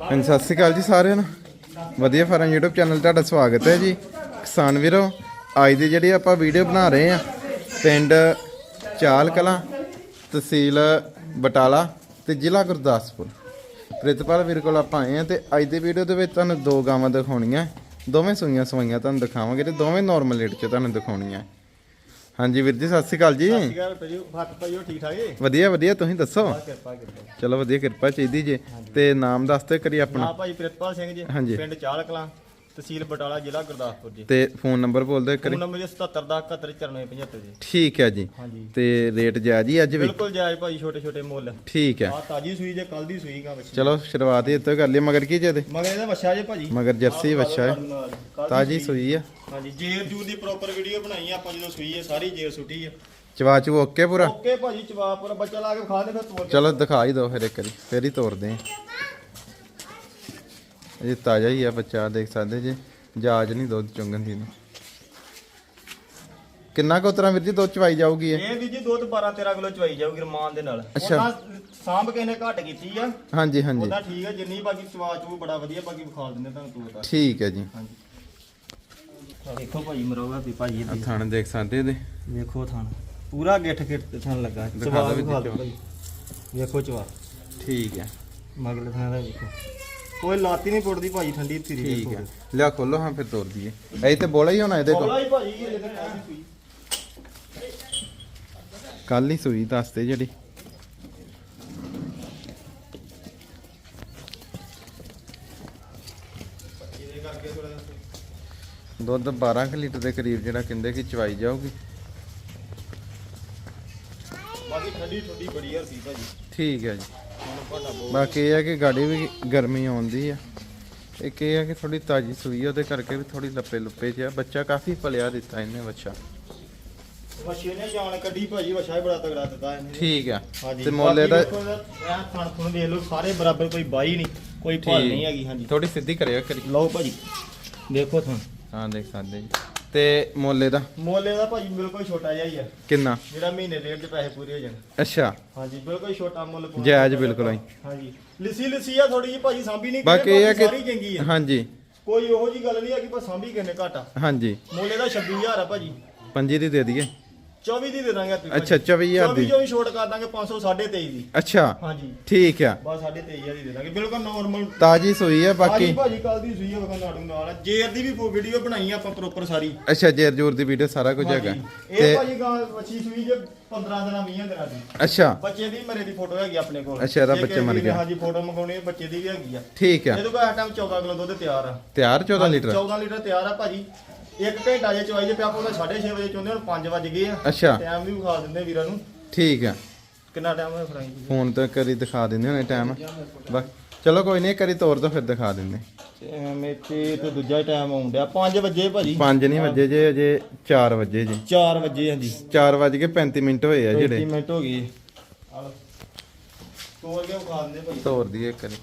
ਹਾਂਜੀ, ਸਤਿ ਸ਼੍ਰੀ ਅਕਾਲ ਜੀ ਸਾਰਿਆਂ ਨੂੰ। ਵਧੀਆ ਫਾਰਮ YouTube ਚੈਨਲ ਤੁਹਾਡਾ ਸਵਾਗਤ ਹੈ ਜੀ। ਕਿਸਾਨ ਵੀਰੋ, ਅੱਜ ਦੀ ਜਿਹੜੀ ਆਪਾਂ ਵੀਡੀਓ ਬਣਾ ਰਹੇ ਆ ਪਿੰਡ ਚਾਲ ਕਲਾਂ, ਤਹਿਸੀਲ ਬਟਾਲਾ ਤੇ ਜ਼ਿਲ੍ਹਾ ਗੁਰਦਾਸਪੁਰ। ਪ੍ਰਿਤਪਾਲ ਵੀਰ ਕੋਲ ਆਪਾਂ ਆਏ ਆ ਤੇ ਅੱਜ ਦੀ ਵੀਡੀਓ ਦੇ ਵਿੱਚ ਤੁਹਾਨੂੰ ਦੋ ਗਾਵਾਂ ਦਿਖਾਉਣੀਆਂ। ਦੋਵੇਂ ਸੂਈਆਂ ਸਵਾਈਆਂ ਤੁਹਾਨੂੰ ਦਿਖਾਵਾਂਗੇ ਤੇ ਦੋਵੇਂ ਨਾਰਮਲ ਰੇਟ 'ਚ ਤੁਹਾਨੂੰ ਦਿਖਾਉਣੀਆਂ। ਹਾਂਜੀ ਵੀਰ ਜੀ ਸਤਿ ਸ਼੍ਰੀ ਅਕਾਲ ਜੀ। ਗੱਲ ਭਾਜੀ ਹੱਥ ਭਾਈ ਉਹ ਠੀਕ ਠਾਕ ਏ ਵਧੀਆ ਵਧੀਆ ਤੁਸੀਂ ਦੱਸੋ? ਕਿਰਪਾ ਕਿਰਪਾ। ਚਲੋ ਵਧੀਆ ਕਿਰਪਾ ਚਾਹੀਦੀ ਜੇ। ਤੇ ਨਾਮ ਦੱਸ ਤੇ ਕਰੀ ਆਪਣਾ। ਨਾ ਭਾਈ ਪ੍ਰਿਤਪਾਲ ਸਿੰਘ ਜੀ ਹਾਂਜੀ। ਪਿੰਡ ਚਾਲ ਕਲਾਂ ਤਹਿਸੀਲ ਬਟਾਲਾ ਜ਼ਿਲ੍ਹਾ ਗੁਰਦਾਸਪੁਰ ਜੀ। ਤੇ ਫੋਨ ਨੰਬਰ ਬੋਲ ਦਿਓ ਫੋਨ ਕਰੀ ਨੰਬਰ ਜੀ 77 ਦਾ 719475 ਜੀ। ਠੀਕ ਹੈ ਜੀ। ਹਾਂਜੀ। ਤੇ ਰੇਟ ਜਾਇਜ਼ ਹੀ ਅੱਜ ਵੀ? ਬਿਲਕੁਲ ਜਾਇਜ਼ ਭਾਈ ਛੋਟੇ ਛੋਟੇ ਮੁੱਲ। ਠੀਕ ਹੈ। ਆ ਤਾਜੀ ਸੂਈ ਜੇ ਕੱਲ ਦੀ ਸੂਈ ਗਾ ਬੱਚੀ। ਚਲੋ ਸ਼ੁਰੂਆਤ ਹੀ ਇੱਥੋਂ ਕਰ ਲਈ ਮਗਰ ਕੀ ਜੇ ਦੇ ਮਗਰ ਇਹਦਾ ਵੱਛਾ ਜੇ ਭਾਜੀ। ਮਗਰ ਜਰਸੀ ਬੱਚਾ ਹੈ। ਦੀ ਤਾਜੀ ਸੂਈ ਆ। ਹਾਂਜੀ ਜੇਰ ਜੂਰ ਦੀ ਪ੍ਰੋਪਰ ਵੀਡੀਓ ਬਣਾਈ ਆ ਆਪਾਂ ਜਦੋਂ ਸੂਈ ਹੈ ਸਾਰੀ ਜੇਰ ਸੁੱਟੀ ਹੈ ਚਵਾ ਚੂ ਓਕੇ ਪੂਰਾ? ਓਕੇ ਭਾਜੀ ਜਵਾਬ ਪਰ। ਬੱਚਾ ਲਾ ਕੇ ਖਾ ਦੇ ਫਿਰ ਤੋੜ ਚਲੋ ਦਿਖਾ ਹੀ ਦਿਓ ਫਿਰ ਇੱਕ ਵਾਰੀ ਫਿਰ ਹੀ ਤੋਰਦੇ ਆ। ਇਹ ਤਾਜ਼ਾ ਹੀ ਆ ਬੱਚਾ ਦੇਖ ਸਕਦੇ ਜੀ। ਜਾਜ ਨਹੀਂ ਦੁੱਧ ਚੁੰਗਣ ਦੀ ਨੂੰ ਕਿੰਨਾ ਕੁ ਉਤਰਾ ਵੀਰ ਜੀ ਦੁੱਧ ਚਵਾਈ ਜਾਊਗੀ ਇਹ? ਇਹ ਵੀ ਜੀ ਦੁੱਧ 12 13 ਕਿਲੋ ਚਵਾਈ ਜਾਊਗੀ ਰਮਾਨ ਦੇ ਨਾਲ। ਅੱਛਾ। ਉਹਨਾਂ ਸਾਂਭ ਕੇ ਨੇ ਘੱਟ ਕੀਤੀ ਆ। ਹਾਂਜੀ ਹਾਂਜੀ। ਉਹਦਾ ਠੀਕ ਹੈ ਜਿੰਨੀ ਬਾਕੀ ਚਵਾ ਚੂ ਬੜਾ ਵਧੀਆ ਬਾਕੀ ਵਿਖਾ ਦਿੰਦੇ ਤੁਹਾਨੂੰ ਤੂੰ ਬਤਾ ਠੀਕ ਹੈ ਜੀ। ਹਾਂਜੀ। ਦੇਖੋ ਭਾਈ ਮਰੋਗਾ ਵੀ ਭਾਈ ਆ ਇਹਦੀ। ਥਣ ਦੇਖ ਸਕਦੇ ਇਹਦੇ? ਵੇਖੋ ਥਣ। ਪੂਰਾ ਗਿੱਠ ਗਿੱਠ ਥਣ ਲੱਗਾ। ਦਿਖਾ ਚਵਾ ਦਿਓ ਵੀ ਵਿਖਾ ਦਿਓ ਚਵਾ। ਭਾਈ। ਵੇਖੋ ਚਵਾ। ਠੀਕ ਹੈ ਮਗਲੇ ਥਣ ਦਾ ਵੇਖੋ। ਕੋਈ ਲਾਤੀ ਨਹੀਂ ਪੁੱਟਦੀ ਭਾਈ ਠੰਡੀ ਧੀਰੀ ਠੀਕ ਹੈ। ਲਿਆ ਖੋਲੋ ਹਾਂ ਫਿਰ ਤੋਰ ਦਈਏ। ਇਹ ਤੇ ਬੋਲਾ ਹੀ ਹੋਣਾ ਇਹਦੇ ਕੋਲ। ਕੋਲਾ ਹੀ ਭਾਜੀ ਇਹ ਲੇਕਿਨ ਕਾਹਦੀ ਸੂਈ ਕੱਲ ਹੀ ਸੂਈ ਦੱਸਦੇ ਜਿਹੜੀ। ਦੁੱਧ 12 ਕੁ ਲੀਟਰ ਦੇ ਕਰੀਬ ਜਿਹੜਾ ਕਹਿੰਦੇ ਕਿ ਚਵਾਈ ਜਾਊਗੀ। ਬਾਕੀ ਠੰਡੀ ਠੰਡੀ ਬੜੀ ਹਰਦੀ ਭਾਜੀ। ਠੀਕ ਹੈ ਜੀ। ਹੁਣ ਭਾਡਾ ਬਹੁਤ ਬਾਕੀ ਇਹ ਹੈ ਕਿ ਗਾੜੀ ਵੀ ਗਰਮੀ ਆਉਂਦੀ ਆ। ਇੱਕ ਇਹ ਹੈ ਕਿ ਥੋੜੀ ਤਾਜੀ ਸੂਈ ਆ, ਉਹਦੇ ਕਰਕੇ ਵੀ ਥੋੜੀ ਲੱਪੇ ਲੁੱਪੇ ਜਿਹਾ ਬੱਚਾ ਕਾਫੀ ਫਲਿਆ ਦਿੱਤਾ ਇਹਨੇ ਬੱਚਾ ਵਛੇ ਨੇ ਜਾਨ ਕੱਢੀ ਭਾਜੀ ਹੀ ਬੜਾ ਤਗੜਾ ਦਿੱਤਾ ਇਹਨੇ। ਠੀਕ ਆ। ਤੇ ਮੋਲੇ ਦਾ ਇਹ ਥਣ ਥਣ ਦੇਖ ਲਓ ਸਾਰੇ ਬਰਾਬਰ ਕੋਈ ਬਾਈ ਨਹੀਂ ਕੋਈ ਭਾਲ ਨਹੀਂ ਹੈਗੀ ਹਾਂਜੀ। ਥੋੜੀ ਸਿੱਧੀ ਕਰਿਓ ਕਰੀ ਲਓ ਭਾਜੀ ਦੇਖੋ ਹਾਂ ਦੇਖ ਸਕਦੇ ਜੀ। ਤੇ ਮੋਲੇ ਦਾ? ਮੋਲੇ ਦਾ ਭਾਜੀ ਬਿਲਕੁਲ ਛੋਟਾ ਜਿਹਾ ਹੀ ਆ। ਕਿੰਨਾ? ਜਿਹੜਾ ਮਹੀਨੇ ਡੇਢ ਦੇ ਪੈਸੇ ਪੂਰੇ ਹੋ ਜਾਣ। ਅੱਛਾ। ਹਾਂਜੀ ਬਿਲਕੁਲ ਛੋਟਾ ਮੁੱਲ ਪਾਉਣਾ। ਜਾਇਜ਼ ਬਿਲਕੁਲ। ਹਾਂਜੀ। ਲਿਸੀ ਲਿਸੀ ਆ ਥੋੜੀ ਜੀ ਭਾਜੀ ਸਾਂਭੀ ਨਹੀਂ ਬਾਕੀ ਇਹ ਹੈ ਕਿ ਸਾਰੀ ਚੰਗੀ ਆ। ਹਾਂਜੀ। ਕੋਈ ਉਹੋ ਜੀ ਗੱਲ ਨਹੀਂ ਆ ਕਿ ਪਰ ਸਾਂਭੀ ਕਿੰਨੇ ਘਾਟਾ ਹਾਂਜੀ। ਮੋਲੇ ਦਾ 26000 ਆ ਭਾਜੀ। ਪੰਜੀ ਦੀ ਦੇ ਦਈਏ। 24 ਦੀ ਦੇ ਦਾਂਗੇ ਆਪਾਂ ਅੱਛਾ 24000 ਦੀ। 24 ਛੋਟ ਕਰ ਦਾਂਗੇ 500 23.5 ਦੀ। ਅੱਛਾ ਹਾਂਜੀ। ਠੀਕ ਆ। ਬਸ 23000 ਦੀ ਦੇ ਦਾਂਗੇ। ਬਿਲਕੁਲ ਨਾਰਮਲ ਤਾਜੀ ਸੂਈ ਆ ਬਾਕੀ। ਬਾਕੀ ਭਾਜੀ ਕੱਲ ਦੀ ਸੂਈ ਵਗਾ ਨਾੜੂ ਨਾਲ। ਆ। ਜੇਰ ਦੀ ਵੀ ਵੀਡੀਓ ਬਣਾਈ ਆ ਆਪਾਂ ਪ੍ਰੋਪਰ ਸਾਰੀ। ਅੱਛਾ ਜੇਰ ਜੂਰ ਦੀ ਵੀਡੀਓ ਸਾਰਾ ਕੁਝ ਹੈਗਾ। ਹਾਂਜੀ। ਤੇ ਇਹ ਭਾਜੀ ਗਾਂ ਵੱਛੀ ਸੂਈ ਜੇ 15 ਦਿਨਾਂ 20 ਦਿਨਾਂ ਦੀ। ਅੱਛਾ। ਬੱਚੇ ਦੀ ਮਰੇ ਦੀ ਫੋਟੋ ਹੈਗੀ ਆਪਣੇ ਕੋਲ। ਅੱਛਾ, ਇਹਦਾ ਜੇ ਬੱਚੇ ਕਿਸੇ ਮਰ ਵੀਰ ਨੇ ਗਿਆ। ਹਾਂਜੀ ਫੋਟੋ ਮੰਗਾਉਣੀ ਹੈ ਬੱਚੇ ਦੀ ਵੀ ਹੈਗੀ ਆ। ਠੀਕ ਆ। ਇਹਦੇ ਕੋਲ ਇਸ ਟਾਈਮ 14 ਕਿਲੋ ਦੁੱਧ ਤਿਆਰ ਆ। ਤਿਆਰ 14 ਲੀਟਰ? 14 ਲੀਟਰ ਤਿਆਰ ਆ ਭਾਜੀ। ਇੱਕ ਘੰਟਾ ਜੇ ਚਵਾਈ ਜੇ ਪਿਆ ਆਪਾਂ 6:30 ਵਜੇ ਚੋਂਦੇ ਹੁਣ 5 ਵਜ ਗਏ ਆ। ਅੱਛਾ। ਟਾਈਮ ਵੀ ਵਿਖਾ ਦਿੰਦੇ ਵੀਰਾਂ ਨੂੰ। ਠੀਕ ਆ। ਕਿੰਨਾ ਟਾਈਮ ਹੋਇਆ ਫਰਾਈ ਜੀ ਫੋਨ ਤੇ ਕਰੀ ਦਿਖਾ ਦਿੰਦੇ ਹੋਣੇ ਟਾਈਮ ਬਸ ਚਲੋ ਕੋਈ ਨਹੀਂ ਕਰੀ ਤੋਰ ਦੋ ਫਿਰ ਦਿਖਾ ਦਿੰਦੇ। ਮੇਤੇ ਤੇ ਦੂਜਾ ਟਾਈਮ ਆਉਂਦਿਆ 5 ਵਜੇ ਭਾਜੀ। 5 ਨਹੀਂ ਵਜੇ ਜੇ ਅਜੇ 4 ਵਜੇ ਜੀ। 4 ਵਜੇ ਹਾਂਜੀ 4 ਵਜ ਕੇ 35 ਮਿੰਟ ਹੋਏ ਆ 30 ਜਿਹੜੇ ਮਿੰਟ ਹੋ ਗਏ। ਤੋੜ ਕੇ ਵਿਖਾ ਦਿੰਦੇ ਭਾਜੀ। ਤੋਰ ਦਈਏ ਕਰੀ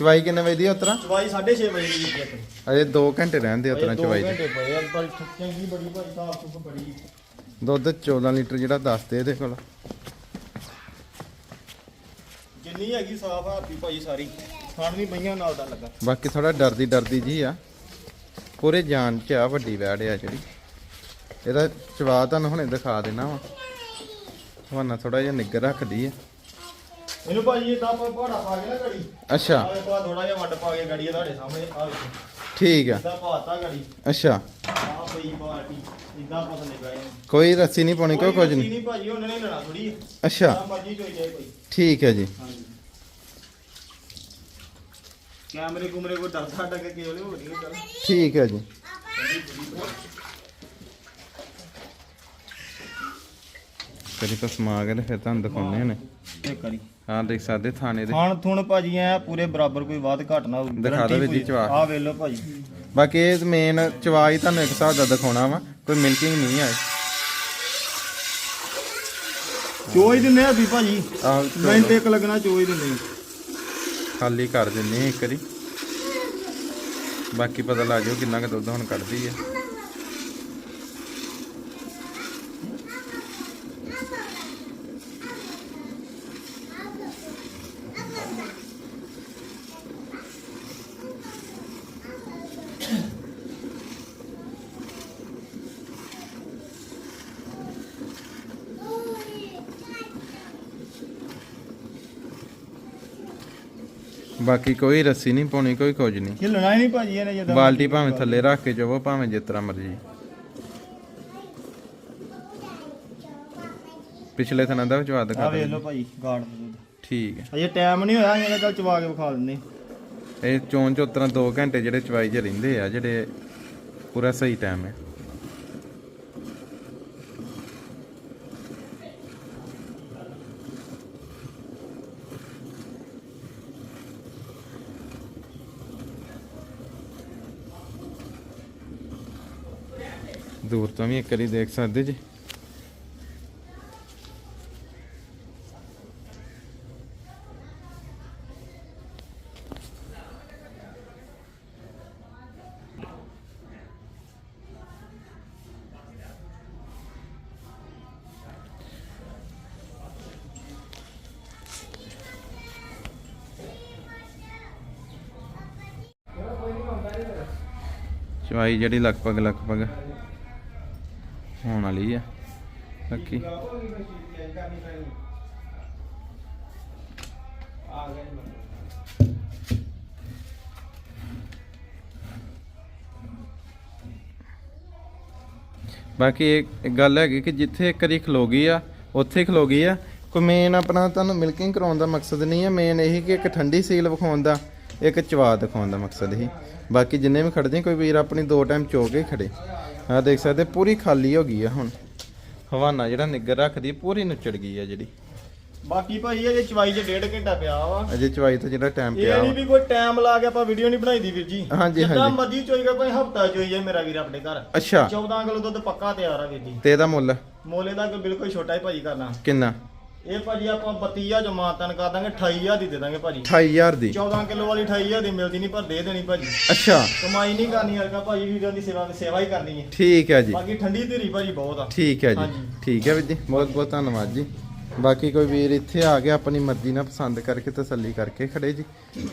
ਚਵਾਈ ਕਿੰਨੇ ਵਜੇ ਦੀ ਉਤਰਾ? ਚਵਾਈ 6:30 ਵਜੇ ਦੀ ਜੀ ਆਪਣੀ ਅਜੇ 2 ਘੰਟੇ ਰਹਿੰਦੇ ਉਤਰਾ ਚਵਾਈ ਦੇ। ਘੰਟੇ ਪਏ ਆ ਪਰ ਚੰਗੀ ਬੜੀ ਭਾਜੀ ਸਾਫ਼ ਸੁਥ ਬੜੀ ਦੁੱਧ 14 ਲੀਟਰ ਜਿਹੜਾ ਦੱਸਦੇ ਇਹਦੇ ਕੋਲ। ਜਿੰਨੀ ਹੈਗੀ ਸਾਫ਼ ਹਾਤੀ ਭਾਜੀ ਸਾਰੀ। ਖਾਣ ਵੀ ਪਈਆਂ ਨਾਲ ਦਾ ਲੱਗਾ। ਬਾਕੀ ਥੋੜਾ ਡਰਦੀ ਡਰਦੀ ਜੀ ਆ। ਪੂਰੇ ਜਾਨ ਚ ਆ ਵੱਡੀ ਵੈੜ ਆ ਜਿਹੜੀ। ਇਹਦਾ ਚਵਾ ਤੁਹਾਨੂੰ ਹੁਣੇ ਦਿਖਾ ਦੇਣਾ ਵਾ। ਹਵਾਨਾ ਥੋੜਾ ਜਿਹਾ ਨਿੱਗਰ ਰੱਖਦੀ ਆ। ਇਹਨੂੰ ਭਾਜੀ ਇਦਾਂ ਆਪਾਂ ਪਹਾੜਾ ਪਾ ਕੇ ਨਾ ਗੜੀ। ਅੱਛਾ। ਆਹ ਪਾ ਥੋੜਾ ਜਿਹਾ ਵੱਡ ਪਾ ਕੇ ਗੜੀ ਆ ਤੁਹਾਡੇ ਸਾਹਮਣੇ ਆ ਵੇਖੋ। ਠੀਕ ਆ। ਇਦਾਂ ਪਾਤਾ ਗੜੀ। ਅੱਛਾ। ਆ ਪਈ ਪਾਰਟੀ ਇਦਾਂ ਪਤਾ ਨਹੀਂ ਗਏ ਕੋਈ ਰੱਸੀ ਨਹੀਂ ਪਾਉਣੀ ਕੋਈ ਕੁਝ ਨਹੀਂ। ਨਹੀਂ ਭਾਜੀ ਉਹਨਾਂ ਨੇ ਲੈਣਾ ਥੋੜੀ ਅੱਛਾ। ਮਰਜ਼ੀ ਚੋਈ ਜਾਏ ਕੋਈ। ਠੀਕ ਹੈ ਜੀ। ਹਾਂਜੀ। ਕੈਮਰੇ ਕੁਮਰੇ ਕੋ ਡਰਦਾ ਡੱਕ ਕੇ ਉਹਲੇ ਹੋ ਰਹੀ ਗੱਲ ਠੀਕ ਹੈ ਜੀ। ਕਰੀ ਤਾਂ ਸਮਾ ਕੇ ਤੇ ਫਿਰ ਤੁਹਾਨੂੰ ਦਿਖਾਉਂਦੇ ਨੇ। ਤੇ ਕਰੀ ਹਾਂ ਦੇਖ ਸਕਦੇ ਥਾਣੇ ਦੇ। ਖਾਣ ਥੁਣ ਭਾਜੀ ਐ ਪੂਰੇ ਬਰਾਬਰ ਕੋਈ ਵਾਧ ਘਟ ਨਾ ਹੋਊ ਦਿਖਾ ਦਿਓ ਜੀ ਚਵਾ। ਆ ਵੇਖ ਲਓ ਭਾਜੀ। ਬਾਕੀ ਇਹ ਮੇਨ ਚਵਾਈ ਤੁਹਾਨੂੰ ਇੱਕ ਹਿਸਾਬ ਦਾ ਦਿਖਾਉਣਾ ਵਾ ਕੋਈ ਮਿਲਕਿੰਗ ਨਹੀਂ ਹੈ ਚੋਈ ਦਿੰਦੇ ਆ ਵੀ ਭਾਜੀ। ਆਹ ਮਿੰਟ ਇੱਕ ਲੱਗਣਾ ਚੋਈ ਦਿੰਦੇ ਖਾਲੀ ਕਰ ਦਿੰਨੇ ਆ ਇੱਕ ਵਾਰੀ। ਬਾਕੀ ਪਤਾ ਲੱਗ ਜਾਊ ਕਿੰਨਾ ਕੁ ਦੁੱਧ ਹੁਣ ਕੱਢਦੀ ਹੈ ਬਾਕੀ ਕੋਈ ਰੱਸੀ ਨਹੀਂ ਪਾਉਣੀ ਕੋਈ ਕੁਝ ਨਹੀਂ। ਹਿੱਲਣਾ ਹੀ ਨਹੀਂ ਭਾਜੀ ਇਹਨੇ ਜਦੋਂ ਬਾਲਟੀ ਭਾਵੇਂ ਥੱਲੇ ਰੱਖ ਕੇ ਜਾਵੋ ਭਾਵੇਂ ਜਿਸ ਤਰ੍ਹਾਂ ਮਰਜ਼ੀ। ਪਿਛਲੇ ਥਣਾ ਦਾ ਆ ਦਿਖਾ ਵੇਖ ਦਿਓ। ਲਓ ਭਾਜੀ ਗਾਰਡ ਠੀਕ ਹੈ। ਅਜੇ ਟਾਈਮ ਨਹੀਂ ਹੋਇਆ ਇਹਨੇ ਚੱਲ ਚਵਾ ਕੇ ਵਿਖਾ ਦਿੰਦੇ। ਇਹ ਚੋਣ ਚ ਉਤਰਾਂ 2 ਘੰਟੇ ਜਿਹੜੇ ਚਵਾਈ 'ਚ ਰਹਿੰਦੇ ਆ ਜਿਹੜੇ ਪੂਰਾ ਸਹੀ ਟਾਈਮ ਹੈ। ਦੂਰ ਤੋਂ ਵੀ ਇੱਕ ਵਾਰੀ ਦੇਖ ਸਕਦੇ ਜੀ। ਚਵਾਈ ਜਿਹੜੀ ਲਗਭਗ ਲਗਭਗ ਹੋਣ ਵਾਲੀ ਆ ਬਾਕੀ ਬਾਕੀ ਇਹ ਇੱਕ ਗੱਲ ਹੈਗੀ ਕਿ ਜਿੱਥੇ ਇੱਕ ਵਾਰੀ ਖਲੋ ਗਈ ਆ, ਉੱਥੇ ਖਲੋ ਗਈ ਆ। ਕੋਈ ਮੇਨ ਆਪਣਾ ਤੁਹਾਨੂੰ ਮਿਲਕਿੰਗ ਕਰਾਉਣ ਦਾ ਮਕਸਦ ਨਹੀਂ ਹੈ ਮੇਨ ਇਹ ਕਿ ਇੱਕ ਠੰਡੀ ਸੀਲ ਵਿਖਾਉਣ ਦਾ, ਇੱਕ ਚਵਾ ਦਿਖਾਉਣ ਦਾ ਮਕਸਦ ਹੀ। ਬਾਕੀ ਜਿੰਨੇ ਵੀ ਖੜਦੇ ਕੋਈ ਵੀਰ ਆਪਣੀ ਦੋ ਟਾਈਮ ਚੋ ਕੇ ਖੜੇ ਆ ਦੇਖ ਸਕਦੇ ਪੂਰੀ ਖਾਲੀ ਹੋ ਗਈ ਆ ਹੁਣ। ਹਵਾਨਾ ਜਿਹੜਾ ਨਿੱਗਰ ਰੱਖਦੀ ਪੂਰੀ ਨੁੱਚੜ ਗਈ ਆ ਜਿਹੜੀ। ਬਾਕੀ ਭਾਜੀ ਅਜੇ ਚਵਾਈ 'ਚ ਡੇਢ ਘੰਟਾ ਪਿਆ ਵਾ। ਅਜੇ ਚਵਾਈ ਤੋਂ ਜਿਹੜਾ ਟਾਈਮ ਇਹ ਪਿਆ ਨਹੀਂ ਵਾ। ਕੋਈ ਟਾਈਮ ਲਾ ਕੇ ਆਪਾਂ ਵੀਡੀਓ ਨਹੀਂ ਬਣਾਈਦੀ ਵੀਰ ਜੀ। ਹਾਂਜੀ, ਜਿੱਦਾਂ ਹਾਂਜੀ। ਮਰਜ਼ੀ ਚੋਈਗਾ ਭਾਈ ਹਫਤਾ ਚੋਈ ਜਾਏ ਮੇਰਾ ਵੀਰ ਆਪਣੇ ਘਰ। ਅੱਛਾ। 14 ਕਿਲੋ ਦੁੱਧ ਪੱਕਾ ਤਿਆਰ ਆ ਵੀਰ ਜੀ। ਤੇ ਇਹਦਾ ਮੁੱਲ? ਮੋਲੇ ਦਾ ਕੋਈ ਬਿਲਕੁਲ ਛੋਟਾ ਹੀ ਭਾਜੀ ਕਰਨਾ। ਕਿੰਨਾ? ਇਹ ਭਾਜੀ ਆਪਾਂ 32000 ਜੋ ਮਾਤਨ ਕਰ ਦਾਂਗੇ 28000 ਦੀ ਦੇ ਦਾਂਗੇ ਭਾਜੀ। 28000 ਦੀ? 14 ਕਿਲੋ ਵਾਲੀ 28000 ਦੀ ਮਿਲਦੀ ਨਹੀਂ ਪਰ ਦੇ ਦੇਣੀ ਭਾਜੀ। ਅੱਛਾ। ਕਮਾਈ ਨਹੀਂ ਕਰਨੀ ਹਲਕਾ ਭਾਜੀ ਵੀਰਾਂ ਦੀ ਸੇਵਾ ਸੇਵਾ ਹੀ ਕਰਨੀ ਹੈ। ਠੀਕ ਹੈ ਜੀ। ਬਾਕੀ ਠੰਡੀ ਧੀਰੀ ਭਾਜੀ ਬਹੁਤ ਆ। ਠੀਕ ਹੈ ਜੀ। ਹਾਂਜੀ। ਠੀਕ ਹੈ ਵੀਰ ਜੀ। ਬਹੁਤ ਬਹੁਤ ਧੰਨਵਾਦ ਜੀ। ਬਾਕੀ ਕੋਈ ਵੀਰ ਇੱਥੇ ਆ ਕੇ ਆਪਣੀ ਮਰਜ਼ੀ ਨਾਲ ਪਸੰਦ ਕਰਕੇ ਤਸੱਲੀ ਕਰਕੇ ਖੜੇ ਜੀ।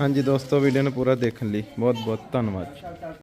ਹਾਂਜੀ ਦੋਸਤੋ ਵੀਡੀਓ ਨੂੰ ਪੂਰਾ ਦੇਖਣ ਲਈ ਬਹੁਤ ਬਹੁਤ ਧੰਨਵਾਦ